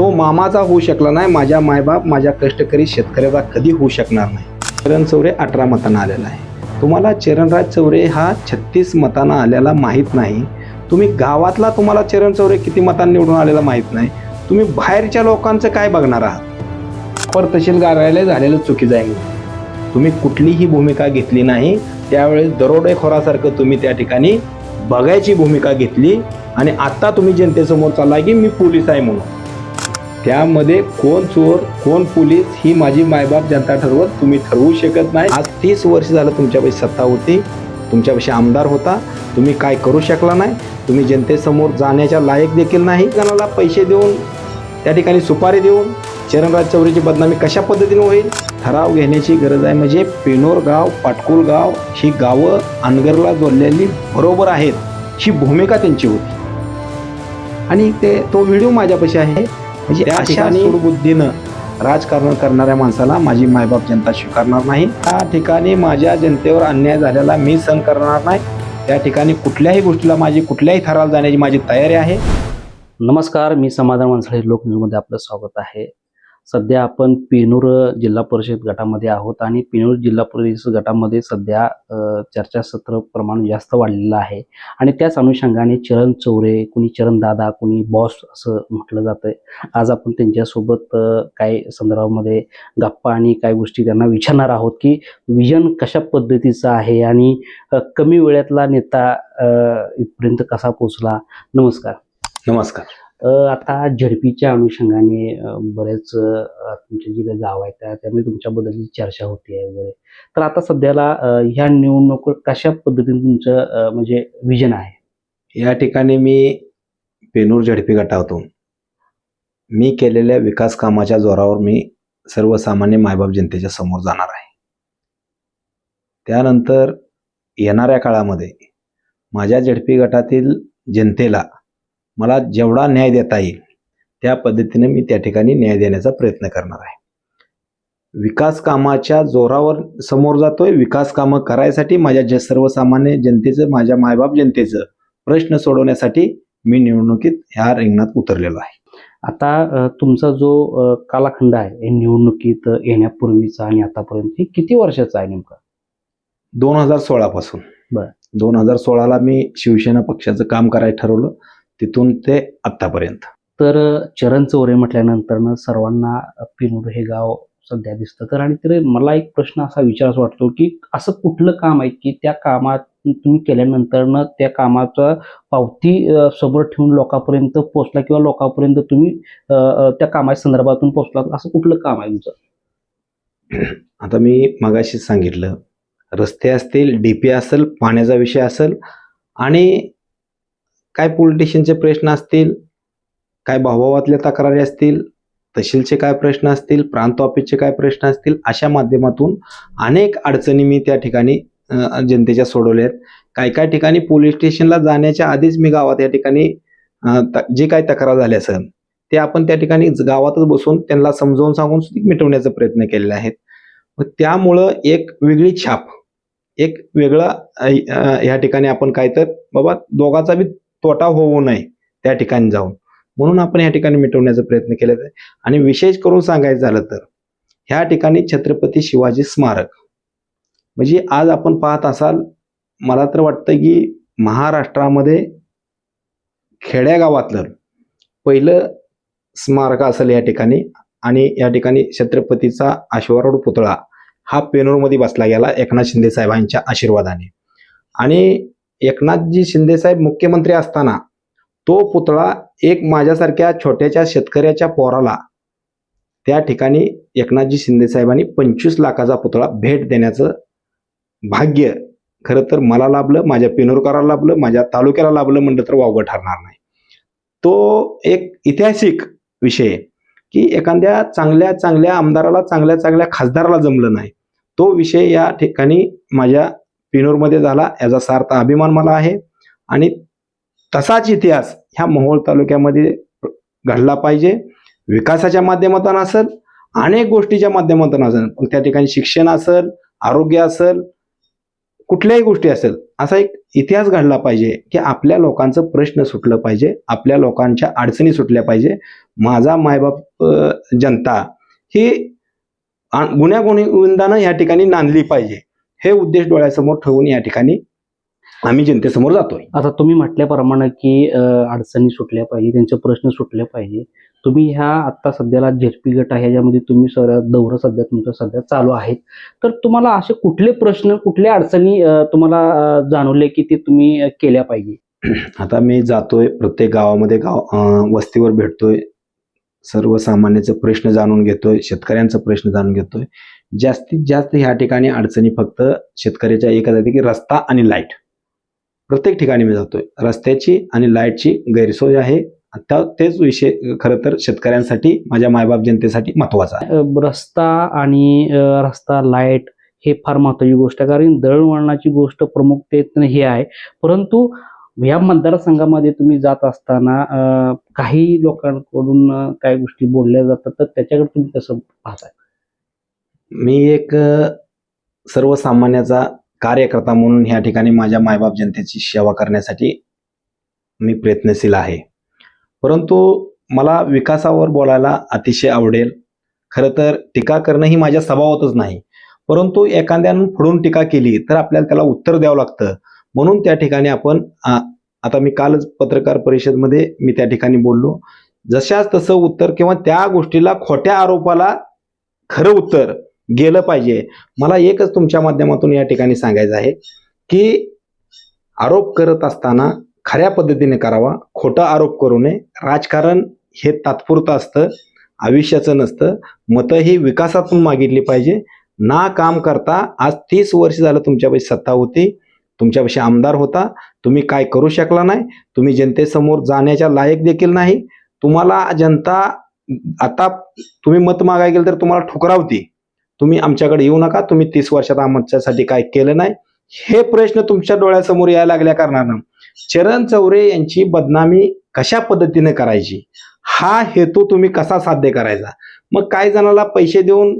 तो मामाचा होऊ शकला नाही माझ्या मायबाप माझ्या कष्टकरी शेतकऱ्याचा कधी होऊ शकणार नाही. चरण चौरे अठरा मतांना आलेला आहे. तुम्हाला चरणराज चौरे हा छत्तीस मतांना आलेला माहीत नाही. तुम्ही गावातला तुम्हाला चरण चौरे किती मतांनी निवडून आलेला माहीत नाही. तुम्ही बाहेरच्या लोकांचं काय बघणार आहात? पर तहसील कार्यालय झालेलं चुकीचं आहे. तुम्ही कुठलीही भूमिका घेतली नाही त्यावेळेस दरोडेखोरासारखं तुम्ही त्या ठिकाणी बघायची भूमिका घेतली आणि आत्ता तुम्ही जनतेसमोर चालला की मी पोलीस आहे म्हणून. त्यामध्ये कोण चोर कोण पोलीस ही माझी मायबाप जनता ठरवत तुम्ही ठरवू शकत नाही. आज तीस वर्ष झालं तुमच्यापाशी सत्ता होती. तुमच्यापाशी आमदार होता. तुम्ही काय करू शकला नाही. तुम्ही जनतेसमोर जाण्याच्या लायक देखील नाही. जणाला पैसे देऊन त्या ठिकाणी सुपारी देऊन चरणराज चौरीची बदनामी कशा पद्धतीने होईल? ठराव घेण्याची गरज आहे म्हणजे पेनोर गाव पाटकुल गाव ही गावं अनगरला जोडलेली बरोबर आहेत. ही भूमिका त्यांची होती. आणि ते तो व्हिडिओ माझ्यापाशी आहे. म्हणजे त्या ठिकाणी बुद्धीनं राजकारण करणाऱ्या माणसाला माझी मायबाप जनता स्वीकारणार नाही. त्या ठिकाणी माझ्या जनतेवर अन्याय झालेला मी सहन करणार नाही. त्या ठिकाणी कुठल्याही गोष्टीला माझी कुठल्याही थराला जाण्याची माझी तयारी आहे. नमस्कार मी समाधान माणसाळे लोक न्यूजमध्ये आपलं स्वागत आहे. सध्या आपण पेनूर जिल्हा परिषद गटामध्ये आहोत आणि पेनूर जिल्हा परिषद गटामध्ये सध्या चर्चासत्र प्रमाण जास्त वाढलेलं आहे. आणि त्याच अनुषंगाने चरण चौरे कुणी चरण दादा कुणी बॉस असं म्हटलं जातंय. आज आपण त्यांच्यासोबत काही संदर्भामध्ये गप्पा आणि काही गोष्टी त्यांना विचारणार आहोत की विजन कशा पद्धतीचं आहे आणि कमी वेळातला नेता इथपर्यंत कसा पोचला नमस्कार. नमस्कार. आता झडपीच्या अनुषंगाने बरेच तुमच्या तुमचे जे गाव आहेत त्या त्यामुळे तुमच्याबद्दलची चर्चा होती वगैरे. तर आता सध्याला ह्या निवडणूक कशा पद्धतीने तुमचं म्हणजे विजन आहे? या ठिकाणी मी पेनूर झडपी गटातून मी केलेल्या विकास कामाच्या जोरावर मी सर्वसामान्य मायबाप जनतेच्या समोर जाणार आहे. त्यानंतर येणाऱ्या काळामध्ये माझ्या झडपी गटातील जनतेला मला जेवढा न्याय देता येईल त्या पद्धतीने मी त्या ठिकाणी न्याय देण्याचा प्रयत्न करणार आहे. विकास कामाच्या जोरावर समोर जातोय. विकास कामं करायसाठी माझ्या ज सर्वसामान्य जनतेचं माझ्या मायबाप जनतेचं प्रश्न सोडवण्यासाठी मी निवडणुकीत ह्या रिंगणात उतरलेलो आहे. आता तुमचा जो कालखंड आहे हे निवडणुकीत येण्यापूर्वीचा आणि आतापर्यंत हे किती वर्षाचा आहे नेमका? दोन हजार सोळा पासून. बरं. दोन हजार सोळाला मी शिवसेना पक्षाचं काम करायला ठरवलं. तिथून ते आत्तापर्यंत. तर चरण चौरे म्हटल्यानंतर सर्वांना पिनूर हे गाव सध्या दिसतं. तर आणि तर मला एक प्रश्न असा विचार वाटतो की असं कुठलं काम आहे की त्या कामात तुम्ही केल्यानंतर त्या कामाचा पावती समोर ठेवून लोकांपर्यंत पोहोचला किंवा लोकांपर्यंत तुम्ही त्या कामाच्या संदर्भातून पोहोचला असं कुठलं काम आहे तुमचं? आता मी मगाशी सांगितलं. रस्ते असतील डीपी असेल पाण्याचा विषय असेल आणि काय पोलिटिशियनचे प्रश्न असतील काय भावभावातल्या तक्रारी असतील तहसीलचे काय प्रश्न असतील प्रांत ऑफिसचे काय प्रश्न असतील अशा माध्यमातून अनेक अडचणी मी त्या ठिकाणी जनतेच्या सोडवल्या आहेत. काही काही ठिकाणी पोलीस स्टेशनला जाण्याच्या आधीच मी गावात या ठिकाणी जे काय तक्रार झाल्या असेल ते आपण त्या ठिकाणी गावातच बसून त्यांना समजावून सांगून मिटवण्याचा प्रयत्न केलेला आहे. मग त्यामुळं एक वेगळी छाप एक वेगळा ह्या ठिकाणी आपण काय तर बाबा दोघाचा बी तोटा होऊ नये त्या ठिकाणी जाऊन. म्हणून आपण या ठिकाणी मिटवण्याचा प्रयत्न केला आहे. आणि विशेष करून सांगायचं झालं तर ह्या ठिकाणी छत्रपती शिवाजी स्मारक. म्हणजे आज आपण पाहत असाल मला तर वाटतं की महाराष्ट्रामध्ये खेड्यागावातलं पहिलं स्मारक असेल या ठिकाणी. आणि या ठिकाणी छत्रपतीचा अश्वारूढ पुतळा हा पेनूरमध्ये बसला गेला एकनाथ शिंदे साहेबांच्या आशीर्वादाने. आणि एकनाथजी शिंदेसाहेब मुख्यमंत्री असताना तो पुतळा एक माझ्यासारख्या छोट्याच्या शेतकऱ्याच्या पोराला त्या ठिकाणी एकनाथजी शिंदेसाहेबांनी पंचवीस लाखाचा पुतळा भेट देण्याचं भाग्य खरं तर मला लाभलं माझ्या पिनोरकाराला लाभलं माझ्या तालुक्याला लाभलं म्हणलं तर वावगं ठरणार नाही. तो एक ऐतिहासिक विषय की एखाद्या चांगल्या चांगल्या आमदाराला चांगल्या चांगल्या खासदाराला जमलं नाही. तो विषय या ठिकाणी माझ्या पिनोरमध्ये झाला याचा सार्थ अभिमान मला आहे. आणि तसाच इतिहास ह्या मोहोळ तालुक्यामध्ये घडला पाहिजे. विकासाच्या माध्यमातून असेल अनेक गोष्टीच्या माध्यमातून असेल. पण त्या ठिकाणी शिक्षण असेल आरोग्य असेल कुठल्याही गोष्टी असेल असा एक इतिहास घडला पाहिजे की आपल्या लोकांचं प्रश्न सुटलं पाहिजे आपल्या लोकांच्या अडचणी सुटल्या पाहिजे. माझा मायबाप जनता ही आ- या ठिकाणी नांदली पाहिजे. हे उद्देश डोळ्यासमोर ठेवून या ठिकाणी आम्ही जनतेसमोर जातोय. आता तुम्ही म्हटल्याप्रमाणे की अडचणी सुटल्या पाहिजे त्यांचे प्रश्न सुटले पाहिजे. तुम्ही ह्या आता सध्याला झेडपी गट आहे ह्याच्यामध्ये तुम्ही सर दौरं सध्या तुमचं सध्या चालू आहेत. तर तुम्हाला असे कुठले प्रश्न कुठल्या अडचणी तुम्हाला जाणवले की ते तुम्ही केल्या पाहिजे? आता मी जातोय प्रत्येक गावामध्ये गाव वस्तीवर भेटतोय. सर्वसामान्याचे प्रश्न जाणून घेतोय शेतकऱ्यांचा प्रश्न जाणून घेतोय. जास्तीत जास्त ह्या ठिकाणी अडचणी फक्त शेतकऱ्याच्या एकच आहे की रस्ता आणि लाइट प्रत्येक ठिकाणी मी जातोय. रस्त्याची आणि लाईटची गैरसोय आहे. आता तेच विषय खरं तर शेतकऱ्यांसाठी माझ्या मायबाप जनतेसाठी महत्त्वाचा आहे. रस्ता आणि रस्ता लाइट हे फार महत्वाची गोष्ट आहे. कारण दळणवळणाची गोष्ट प्रमुखतेने हे आहे. परंतु या मतदारसंघामध्ये तुम्ही जात असताना काही लोकांकडून काही गोष्टी बोलल्या जातात. तर त्याच्याकडे तुम्ही कसं पाहताय? मी एक सर्वसामान्याचा कार्यकर्ता म्हणून ह्या ठिकाणी माझ्या मायबाप जनतेची सेवा करण्यासाठी मी प्रयत्नशील आहे. परंतु मला विकासावर बोलायला अतिशय आवडेल. खरं तर टीका करणं ही माझ्या स्वभावातच नाही. परंतु एखाद्यानं पुढून टीका केली तर आपल्याला त्याला उत्तर द्यावं लागतं. म्हणून त्या ठिकाणी आपण आता मी कालच पत्रकार परिषदमध्ये मी त्या ठिकाणी बोललो. जशाच तसं उत्तर किंवा त्या गोष्टीला खोट्या आरोपाला खरं उत्तर गेलं पाहिजे. मला एकच तुमच्या माध्यमातून या ठिकाणी सांगायचं आहे की आरोप करत असताना खऱ्या पद्धतीने करावा खोटा आरोप करू नये. राजकारण हे तात्पुरतं असतं आयुष्याचं नसतं. मतं ही विकासातून मागितली पाहिजे. ना काम करता आज तीस वर्ष झालं तुमच्यापाशी सत्ता होती. तुमच्यापाशी आमदार होता. तुम्ही काय करू शकला नाही. तुम्ही जनतेसमोर जाण्याच्या लायक देखील नाही. तुम्हाला जनता आता तुम्ही मत मागायला गेलं तर तुम्हाला ठुकरावती. तुम्ही आमच्याकडे येऊ नका तुम्ही तीस वर्षात आमच्यासाठी काय केलं नाही. हे प्रश्न तुमच्या डोळ्यासमोर यायला लागल्या कारणानं चरण चौरे यांची बदनामी कशा पद्धतीने करायची? हा हेतू तुम्ही कसा साध्य करायचा? मग काही जणाला पैसे देऊन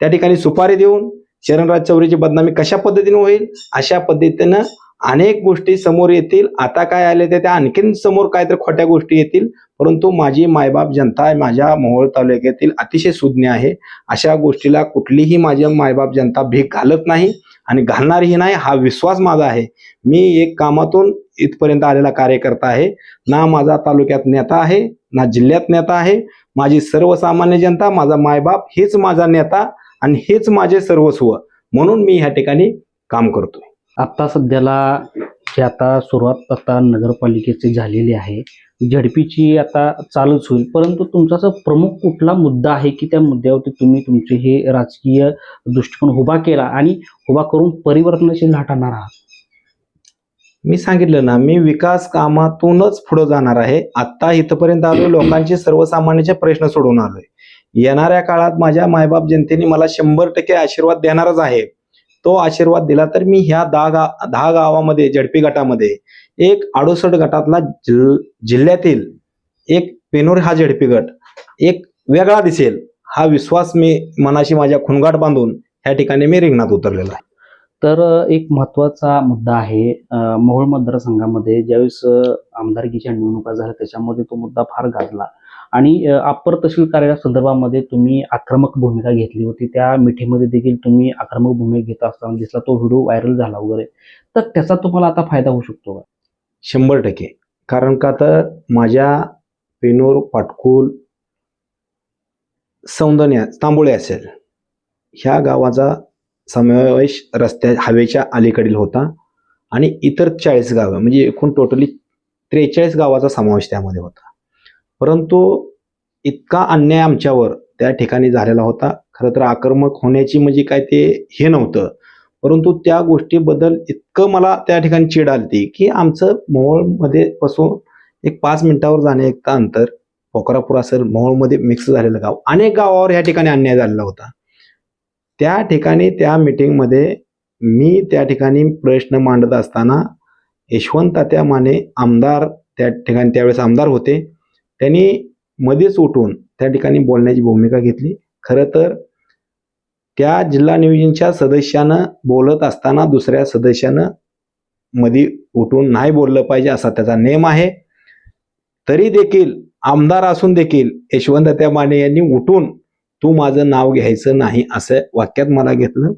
त्या ठिकाणी सुपारी देऊन चरणराज चौरेची बदनामी कशा पद्धतीने होईल? अशा पद्धतीनं अनेक गोष्टी समोर येतील. आता काय आले ते त्या आणखीन समोर काहीतरी खोट्या गोष्टी येतील. परंतु माझी मायबाप जनता माझ्या मोहोळ तालुक्यातील अतिशय सुज्ञ आहे. अशा गोष्टीला कुठलीही माझ्या मायबाप जनता भीक घालत नाही आणि घालणारही नाही हा विश्वास माझा आहे. मी एक कामातून इथपर्यंत आलेला कार्यकर्ता आहे. ना माझा तालुक्यात नेता आहे ना जिल्ह्यात नेता आहे. माझी सर्वसामान्य जनता माझा मायबाप हेच माझा नेता आणि हेच माझे सर्वस्व. म्हणून मी ह्या ठिकाणी काम करतोय. आता सध्याला ही आता सुरुवात आता नगरपालिकेची झालेली आहे. झडपीची आता चालूच होईल. परंतु तुमचा असा प्रमुख कुठला मुद्दा आहे की त्या मुद्द्यावरती तुम्ही तुमचे हे राजकीय दृष्टिकोन उभा केला आणि उभा करून परिवर्तनाशी लाटणार आहात? मी सांगितलं ना मी विकास कामातूनच पुढे जाणार आहे. आत्ता इथपर्यंत आलो लोकांचे सर्वसामान्याचे प्रश्न सोडवून आलोय. येणाऱ्या काळात माझ्या मायबाप जनतेने मला शंभर टक्के आशीर्वाद देणारच आहे. तो आशीर्वाद दिला तर मी ह्या दहा गा दहा गावामध्ये झडपी गटामध्ये एक अडुसष्ट गटातला जिल जिल्ह्यातील एक पेनोर हा झडपी गट एक वेगळा दिसेल हा विश्वास मी मनाशी माझ्या खुणगाट बांधून ह्या ठिकाणी मी रिंगणात उतरलेला आहे. तर एक महत्त्वाचा मुद्दा आहे मोहोळ मतदारसंघामध्ये ज्यावेळेस आमदारकीच्या निवडणुका झाल्या त्याच्यामध्ये तो मुद्दा फार गाजला. आणि अप्पर तहसील कार्यालयासंदर्भामध्ये तुम्ही आक्रमक भूमिका घेतली होती. त्या मिठीमध्ये देखील तुम्ही आक्रमक भूमिका घेत असताना दिसला तो व्हिडिओ व्हायरल झाला वगैरे. तर त्याचा तुम्हाला आता फायदा होऊ शकतो का? शंभर टक्के. कारण का तर माझ्या पेनोर पाटकुल सौंदर्य तांबोळे असेल ह्या गावाचा समावेश रस्त्या हवेच्या अलीकडील होता आणि इतर चाळीस गावं म्हणजे एकूण टोटली त्रेचाळीस गावाचा समावेश त्यामध्ये होता. परंतु इतका अन्याय आमच्यावर त्या ठिकाणी झालेला होता. खरं तर आक्रमक होण्याची म्हणजे काय ते हे नव्हतं. परंतु त्या गोष्टीबद्दल इतकं मला त्या ठिकाणी चिड आलती की आमचं मोहोळमध्ये पासून एक पाच मिनिटावर जाणे एक अंतर पोखरापूर असेल मोहोळमध्ये मिक्स झालेलं गाव. अनेक गावावर या ठिकाणी अन्याय झालेला होता. त्या ठिकाणी त्या मिटिंगमध्ये मी त्या ठिकाणी प्रश्न मांडत असताना यशवंत तात्या माने आमदार त्या ठिकाणी त्यावेळेस आमदार होते. त्यांनी मध्येच उठून त्या ठिकाणी बोलण्याची भूमिका घेतली. खरं तर त्या जिल्हा नियोजनच्या सदस्यानं बोलत असताना दुसऱ्या सदस्यानं मध्ये उठून नाही बोललं पाहिजे असा त्याचा नेम आहे. तरी देखील आमदार असून देखील यशवंत त्या माने यांनी उठून तू माझं नाव घ्यायचं नाही असं वाक्यात मला घेतलं.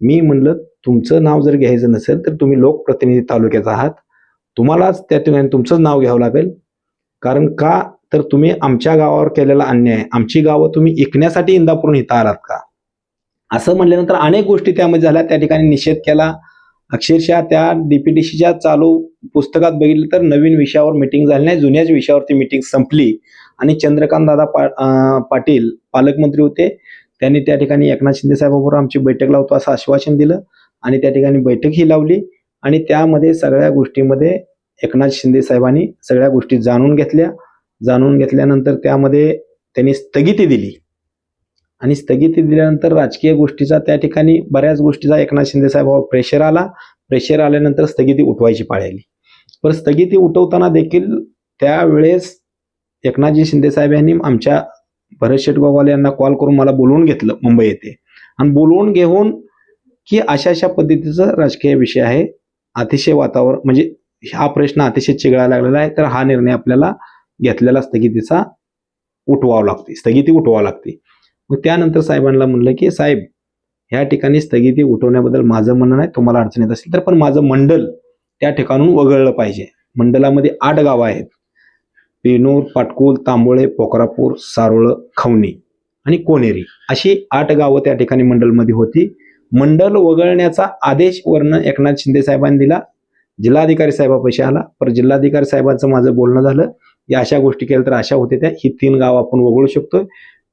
मी म्हणलं तुमचं नाव जर घ्यायचं नसेल तर तुम्ही लोकप्रतिनिधी तालुक्याचा आहात. तुम्हालाच त्या ठिकाणी तुमचंच नाव घ्यावं लागेल. कारण का तर तुम्ही आमच्या गावावर केलेला अन्याय आमची गावं तुम्ही ऐकण्यासाठी इंदापूरून इथं आलात का? असं म्हणल्यानंतर अनेक गोष्टी त्यामध्ये झाल्या. त्या ठिकाणी निषेध केला. अक्षरशः त्या डीपीटीसीच्या चालू पुस्तकात बघितलं तर नवीन विषयावर मिटिंग झाली नाही. जुन्याच विषयावरती मिटिंग संपली. आणि चंद्रकांत दादा पा पाटील पालकमंत्री होते. त्यांनी त्या ठिकाणी एकनाथ शिंदे साहेबाबरोबर आमची बैठक लावतो असं आश्वासन दिलं. आणि त्या ठिकाणी बैठकही लावली. आणि त्यामध्ये सगळ्या गोष्टीमध्ये एकनाथ शिंदे साहेबांनी सगळ्या गोष्टी जाणून घेतल्या. जाणून घेतल्यानंतर त्यामध्ये त्यांनी स्थगिती दिली. आणि स्थगिती दिल्यानंतर राजकीय गोष्टीचा त्या ठिकाणी बऱ्याच गोष्टीचा एकनाथ शिंदे साहेबावर प्रेशर आला. प्रेशर आल्यानंतर स्थगिती उठवायची पाळी आली पण स्थगिती उठवताना देखील त्यावेळेस एकनाथजी शिंदे साहेब यांनी आमच्या भरत शेटगोवाल यांना कॉल करून मला बोलवून घेतलं मुंबई येथे. आणि बोलवून घेऊन की अशा अशा पद्धतीचं राजकीय विषय आहे. अतिशय वातावरण म्हणजे हा प्रश्न अतिशय चिघळायला लागलेला आहे. तर हा निर्णय आपल्याला घेतलेला स्थगितीचा उठवावं लागते स्थगिती उठवावं लागते. मग त्यानंतर साहेबांना म्हणलं की साहेब ह्या ठिकाणी स्थगिती उठवण्याबद्दल माझं म्हणणं नाही तुम्हाला अडचण येत असेल तर पण माझं मंडल त्या ठिकाणून वगळलं पाहिजे. मंडलामध्ये आठ गावं आहेत. पेनूर पाटकुल तांबोळे पोखरापूर सारोळ खवणी आणि कोनेरी अशी आठ गावं त्या ठिकाणी मंडलमध्ये होती. मंडल वगळण्याचा आदेश वर्ण एकनाथ शिंदे साहेबांनी दिला. जिल्हाधिकारी साहेबापाशी आला. पर जिल्हाधिकारी साहेबांचं माझं बोलणं झालं. या अशा गोष्टी केल्या तर अशा होते त्या. ही तीन गावं आपण वगळू शकतोय.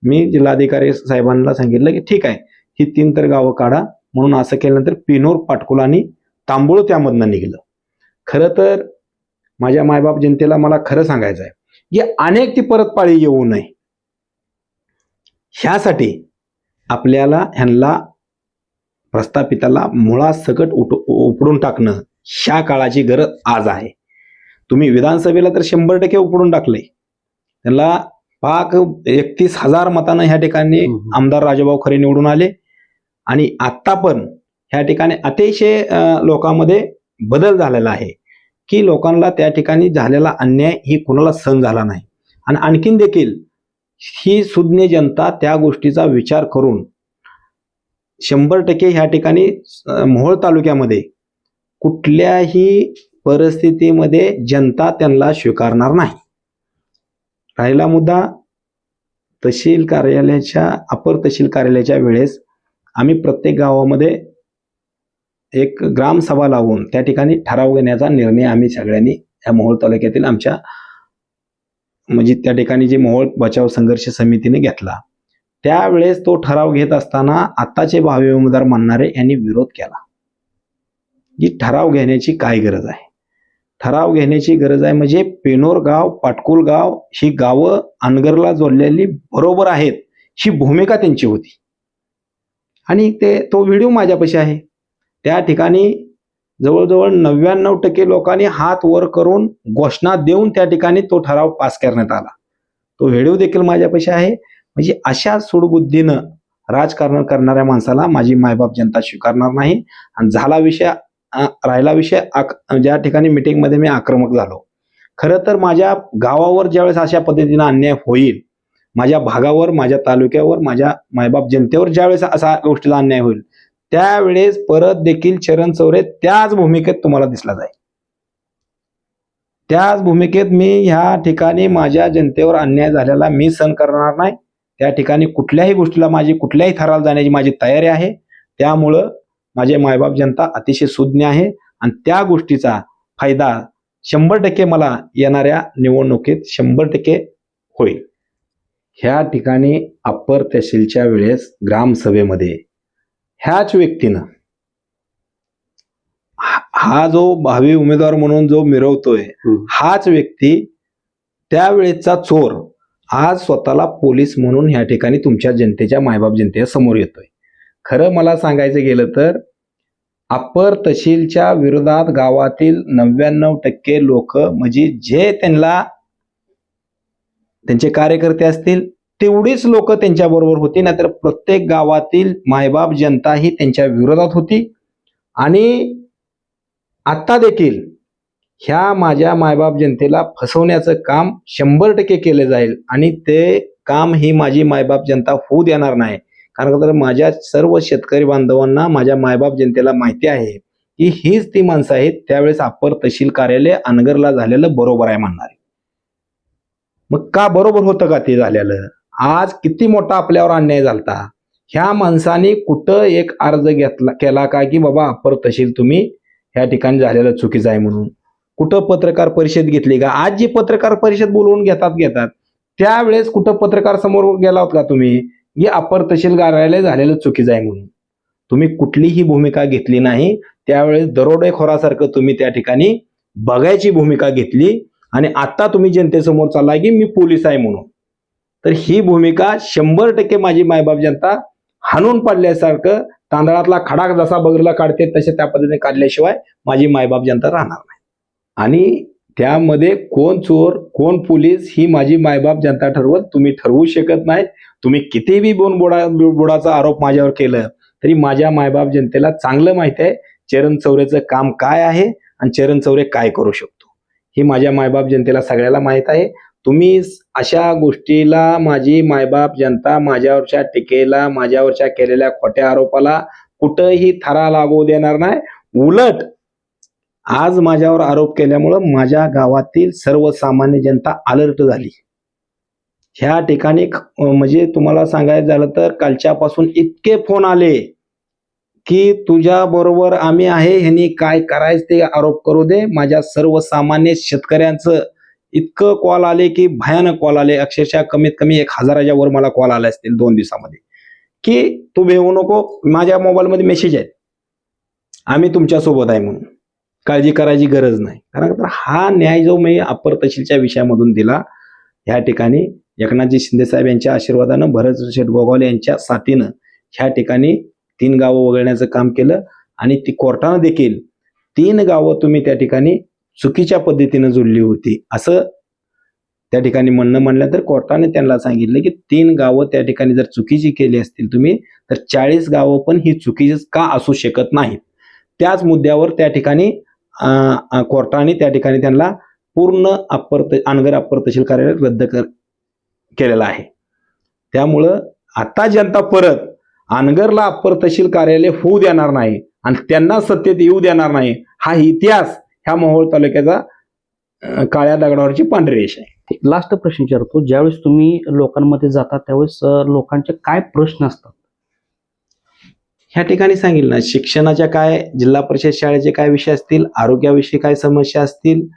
मी जिल्हाधिकारी साहेबांना सांगितलं की ठीक आहे ही तीन तर गावं काढा. म्हणून असं केल्यानंतर पिनोर पाटकुला आणि तांबूळ त्यामधनं निघलं. खरं तर माझ्या मायबाप जनतेला मला खरं सांगायचं आहे की अनेक ती परत पाळी येऊ नये. ह्यासाठी आपल्याला ह्यांना प्रस्थापिताला मुळासकट उठ उपडून टाकणं ह्या काळाची गरज आज आहे. तुम्ही विधानसभेला तर शंभर टक्के उपडून टाकले त्याला पाक एकतीस हजार मतानं ह्या ठिकाणी. आमदार राजाभाऊ खरे निवडून आले. आणि आत्ता पण ह्या ठिकाणी अतिशय लोकांमध्ये बदल झालेला आहे की लोकांना त्या ठिकाणी झालेला अन्याय ही कुणाला सहन झाला नाही. आणि आणखीन देखील ही सुज्ञ जनता त्या गोष्टीचा विचार करून शंभर टक्के ह्या ठिकाणी मोहोळ तालुक्यामध्ये कुठल्याही परिस्थितीमध्ये जनता त्यांना स्वीकारणार नाही. राहिला मुद्दा तहसील कार्यालयाच्या अपर तहसील कार्यालयाच्या वेळेस आम्ही प्रत्येक गावामध्ये एक ग्रामसभा लावून त्या ठिकाणी ठराव घेण्याचा निर्णय आम्ही सगळ्यांनी या मोहोळ तालुक्यातील आमच्या म्हणजे त्या ठिकाणी जे मोहोळ बचाव संघर्ष समितीने घेतला त्यावेळेस तो ठराव घेत असताना आताचे भावी उमेदवार मानणारे यांनी विरोध केला. की ठराव घेण्याची काय गरज आहे? ठराव घेण्याची गरज आहे. म्हणजे पेनोर गाव पाटकुल गाव ही गावं अनगरला जोडलेली बरोबर आहेत. ही भूमिका त्यांची होती. आणि ते तो व्हिडिओ माझ्यापाशी आहे. त्या ठिकाणी जवळजवळ नव्याण्णव टक्के लोकांनी हात वर करून घोषणा देऊन त्या ठिकाणी तो ठराव पास करण्यात आला. तो व्हिडिओ देखील माझ्यापाशी आहे. म्हणजे अशा सुडबुद्धीनं राजकारण करणाऱ्या माणसाला माझी मायबाप जनता स्वीकारणार नाही. आणि झाला विषय राहिला विषय आक- ज्या ठिकाणी मिटिंगमध्ये मी आक्रमक झालो. खरं तर माझ्या गावावर ज्यावेळेस अशा पद्धतीनं अन्याय होईल माझ्या भागावर माझ्या तालुक्यावर माझ्या मायबाप जनतेवर ज्यावेळेस असा गोष्टीला अन्याय होईल त्यावेळेस परत देखील चरण चौरे त्याच भूमिकेत तुम्हाला दिसला जाईल. त्याच भूमिकेत मी ह्या ठिकाणी माझ्या जनतेवर अन्याय झालेला मी सहन करणार नाही. त्या ठिकाणी कुठल्याही गोष्टीला माझी कुठल्याही थराला जाण्याची माझी तयारी आहे. त्यामुळं माझे मायबाप जनता अतिशय सुज्ञ आहे आणि त्या गोष्टीचा फायदा शंभर टक्के मला येणाऱ्या निवडणुकीत शंभर टक्के होईल ह्या ठिकाणी अप्पर तहसीलच्या वेळेस ग्रामसभेमध्ये ह्याच व्यक्तीनं हा- जो भावी उमेदवार म्हणून जो मिरवतोय. हाच व्यक्ती त्यावेळेचा चोर आज स्वतःला पोलीस म्हणून ह्या ठिकाणी तुमच्या जनतेच्या मायबाप जनतेच्या समोर येतोय खरं मला सांगायचं गेलं तर अप्पर तहसीलच्या विरोधात गावातील नव्याण्णव टक्के लोक म्हणजे जे त्यांना त्यांचे कार्यकर्ते असतील तेवढीच लोक त्यांच्याबरोबर होती. नाहीतर प्रत्येक गावातील मायबाप जनता ही त्यांच्या विरोधात होती. आणि आत्ता देखील ह्या माझ्या मायबाप जनतेला फसवण्याचं काम शंभर टक्के केले जाईल. आणि ते काम ही माझी मायबाप जनता होऊ देणार नाही. कारण का तर माझ्या सर्व शेतकरी बांधवांना माझ्या मायबाप जनतेला माहिती आहे की हीच ती माणसं आहेत त्यावेळेस अप्पर तहसील कार्यालय अनगरला झालेलं बरोबर आहे म्हणणारे. मग का बरोबर होतं का ते झालेलं? आज किती मोठा आपल्यावर अन्याय झालता? ह्या माणसाने कुठं एक अर्ज घेतला केला का की बाबा अप्पर तहसील तुम्ही ह्या ठिकाणी झालेलं चुकीचं आहे म्हणून? कुठं पत्रकार परिषद घेतली का? आज जी पत्रकार परिषद बोलवून घेतात घेतात. त्यावेळेस कुठं पत्रकार समोर गेला होता का तुम्ही? हे अपर तहसील कार्यालय झालेलं चुकीचं आहे म्हणून. तुम्ही कुठलीही भूमिका घेतली नाही त्यावेळेस दरोडेखोरासारखं तुम्ही त्या ठिकाणी बघायची भूमिका घेतली आणि आता तुम्ही जनतेसमोर चाललाय की मी पोलीस आहे म्हणून. तर ही भूमिका शंभर टक्के माझी मायबाप जनता हाणून पाडल्यासारखं तांदळातला खडा जसा बगरला काढते तसे त्या पद्धतीने काढल्याशिवाय माझी मायबाप जनता राहणार नाही. आणि त्यामध्ये कोण चोर कोण पोलीस ही माझी मायबाप जनता ठरवत तुम्ही ठरवू शकत नाही. तुम्ही कितीही बोन बुडा बुडाचा आरोप माझ्यावर केलं तरी माझ्या मायबाप जनतेला चांगलं माहिती आहे. चरण चौरेचं काम काय आहे आणि चरण चौरे काय करू शकतो? हे माझ्या मायबाप जनतेला सगळ्याला माहीत आहे. तुम्ही अशा गोष्टीला माझी मायबाप जनता माझ्यावरच्या टीकेला माझ्यावरच्या केलेल्या खोट्या आरोपाला कुठंही थरा लागू देणार नाही. उलट आज माझ्यावर आरोप केल्यामुळं माझ्या गावातील सर्वसामान्य जनता अलर्ट झाली. ह्या ठिकाणी म्हणजे तुम्हाला सांगायचं झालं तर कालच्यापासून इतके फोन आले की तुझ्या बरोबर आम्ही आहे ह्यांनी काय करायचं ते आरोप करू दे. माझ्या सर्वसामान्य शेतकऱ्यांचं इतकं कॉल आले की भयानक कॉल आले. अक्षरशः कमीत कमी एक हजाराच्या वर मला कॉल आले असतील दोन दिवसामध्ये. की तू भेवू नको माझ्या मोबाईलमध्ये मेसेज आहेत. आम्ही तुमच्यासोबत आहे म्हणून. काळजी करायची गरज नाही. कारण तर हा न्याय जो मी अप्पर तहसीलच्या विषयामधून दिला ह्या ठिकाणी एकनाथजी शिंदेसाहेब यांच्या आशीर्वादानं भरत शेठ गोगावले यांच्या साथीनं ह्या ठिकाणी तीन गावं वगळण्याचं काम केलं आणि ती कोर्टानं देखील तीन गावं तुम्ही त्या ठिकाणी चुकीच्या पद्धतीनं जोडली होती. असं त्या ठिकाणी म्हणणं म्हणलं तर कोर्टाने त्यांना सांगितलं की तीन गावं त्या ठिकाणी जर चुकीची केली असतील तुम्ही तर चाळीस गावं पण ही चुकीची का असू शकत नाहीत? त्याच मुद्द्यावर त्या ठिकाणी कोर्टाने त्या ठिकाणी त्यांना पूर्ण अप्पर अनगर अप्पर तहसील कार्यालय रद्द कर केलेलं आहे. त्यामुळं आता जनता परत अनगरला अप्पर तहसील कार्यालय होऊ देणार नाही आणि त्यांना सत्तेत येऊ देणार नाही हा इतिहास ह्या मोहोळ तालुक्याचा काळ्या दगडावरची पांढरी रेष आहे. लास्ट प्रश्न विचारतो. ज्यावेळेस तुम्ही लोकांमध्ये जाता त्यावेळेस लोकांचे काय प्रश्न असतात? ह्या ठिकाणी सांगितलं ना शिक्षणाच्या काय जिल्हा परिषद शाळेचे काय विषय असतील आरोग्याविषयी काय समस्या असतील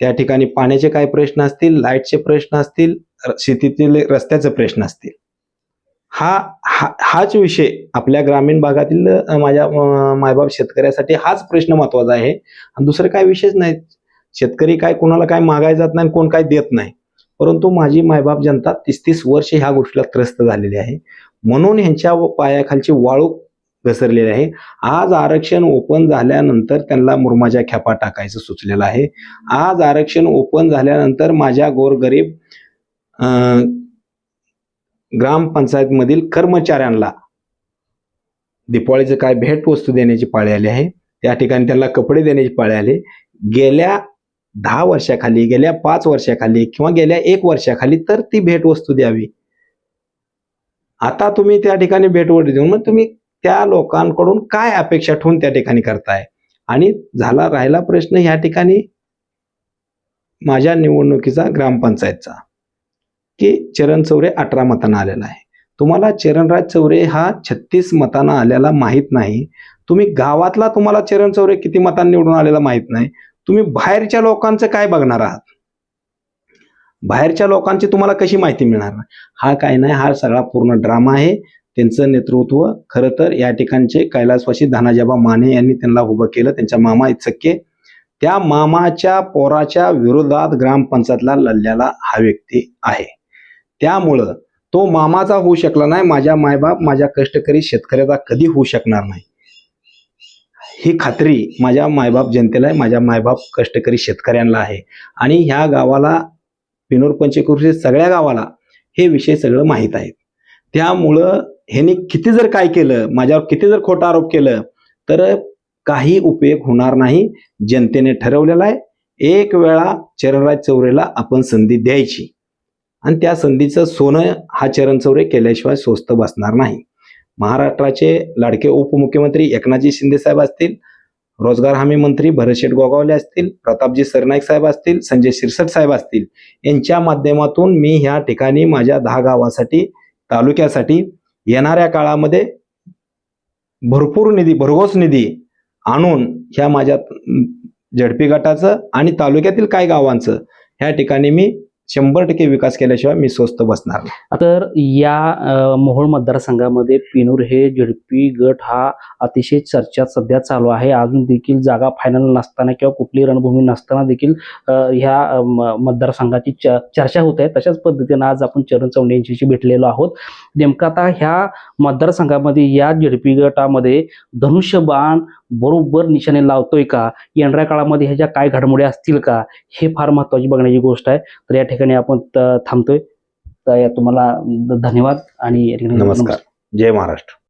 त्या ठिकाणी पाण्याचे काय प्रश्न असतील लाईटचे प्रश्न असतील शेतीतील रस्त्याचे प्रश्न असतील. हा हा- हाच विषय आपल्या ग्रामीण भागातील माझ्या मायबाप शेतकऱ्यासाठी हाच प्रश्न महत्त्वाचा आहे. आणि दुसरं काय विषयच नाही. शेतकरी काय कोणाला काय मागाय जात नाही आणि कोण काय देत नाही. परंतु माझी मायबाप जनता तीस तीस वर्ष ह्या गोष्टीला त्रस्त झालेली आहे. म्हणून ह्यांच्या पायाखालची वाळू घसरलेले आहे. आज आरक्षण ओपन झाल्यानंतर त्यांना मुरमाच्या खेपा टाकायचं सुचलेलं आहे. आज आरक्षण ओपन झाल्यानंतर माझ्या गोरगरीब अं, ग्रामपंचायतमधील कर्मचाऱ्यांना दिपाळीचं काय भेटवस्तू देण्याची पाळी आली आहे. त्या ठिकाणी त्यांना कपडे देण्याची पाळी आली. गेल्या दहा वर्षाखाली गेल्या पाच वर्षाखाली किंवा गेल्या एक वर्षाखाली तर ती भेटवस्तू द्यावी. आता तुम्ही त्या ठिकाणी भेटवस्तू देऊन मग तुम्ही त्या लोकांकडून काय अपेक्षा ठेवून त्या ठिकाणी करताय? आणि झाला राहिला प्रश्न ह्या ठिकाणी माझ्या निवडणुकीचा ग्रामपंचायतचा की चरण चौरे अठरा मतांना आलेला आहे. तुम्हाला चरणराज चौरे हा छत्तीस मतांना आलेला माहीत नाही. तुम्ही गावातला तुम्हाला चरण चौरे किती मतांनी निवडून आलेला माहीत नाही. तुम्ही बाहेरच्या लोकांचं काय बघणार आहात? बाहेरच्या लोकांची तुम्हाला कशी माहिती मिळणार? हा काय नाही हा सगळा पूर्ण ड्रामा आहे. त्यांचं नेतृत्व खरं तर या ठिकाणचे कैलासवासी धनाजाबा माने यांनी त्यांना उभं केलं. त्यांच्या मामा इतसक्के त्या मामाच्या पोराच्या विरोधात ग्रामपंचायतला लढल्याला हा व्यक्ती आहे. त्यामुळं तो मामाचा होऊ शकला नाही माझ्या मायबाप माझ्या कष्टकरी शेतकऱ्याचा कधी होऊ शकणार नाही. ही खात्री माझ्या मायबाप जनतेला आहे माझ्या मायबाप कष्टकरी शेतकऱ्यांना आहे. आणि ह्या गावाला पिनोर पंचकृषी सगळ्या गावाला हे विषय सगळं माहीत आहेत. त्यामुळं ह्यांनी किती जर काय केलं माझ्यावर किती जर खोटा आरोप केलं तर काही उपयोग होणार नाही. जनतेने ठरवलेला आहे. एक वेळा चरणराज चौरेला आपण संधी द्यायची. आणि त्या संधीचं सोनं हा चरण चौरे केल्याशिवाय स्वस्त बसणार नाही. महाराष्ट्राचे लाडके उपमुख्यमंत्री एकनाथजी शिंदे साहेब असतील रोजगार हमी मंत्री भरतशेठ गोगावले असतील प्रतापजी सरनाईक साहेब असतील संजय शिरसट साहेब असतील यांच्या माध्यमातून मी ह्या ठिकाणी माझ्या दहा गावासाठी तालुक्यासाठी येणाऱ्या काळामध्ये भरपूर निधी भरघोस निधी आणून ह्या माझ्या झडपी गटाचं आणि तालुक्यातील काही गावांचं ह्या ठिकाणी मी शंभर टक्के विकास केल्याशिवाय मी स्वस्त बसणार तर या मोहोळ मतदारसंघामध्ये पिनूर हे झडपी गट हा अतिशय चर्चा सध्या चालू आहे. अजून देखील जागा फायनल नसताना किंवा कुठली रणभूमी नसताना देखील ह्या मतदारसंघाची च- चर्चा होत आहे. तशाच पद्धतीनं आज आपण चरण चौंडे यांच्याशी भेटलेलो आहोत. नेमका आता ह्या मतदारसंघामध्ये या झडपी गटामध्ये धनुष्यबाण बरोबर निशाणे लावतोय का? येणाऱ्या काळामध्ये ह्याच्या काय घडामोडी असतील का? हे फार महत्वाची बघण्याची गोष्ट आहे. तर या ठिकाणी आपण थांबतोय. तर या तुम्हाला धन्यवाद आणि नमस्कार. जय महाराष्ट्र.